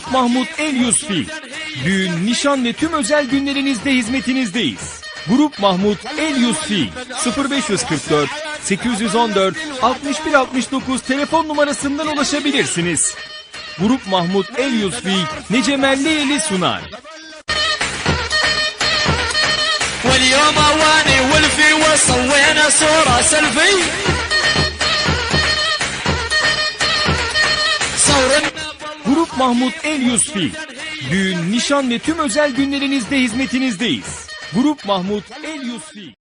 Grup Mahmut El Yusfi. Düğün, nişan ve tüm özel günlerinizde hizmetinizdeyiz. Grup Mahmut El Yusfi 0544 814 6169 telefon numarasından ulaşabilirsiniz. Grup Mahmut El Yusfi Necemelli sunar. واليوم اواني ولفي وسوينا صورة سيلفي Mahmut El Yusfi. Düğün, nişan ve tüm özel günlerinizde hizmetinizdeyiz. Grup Mahmut El Yusfi.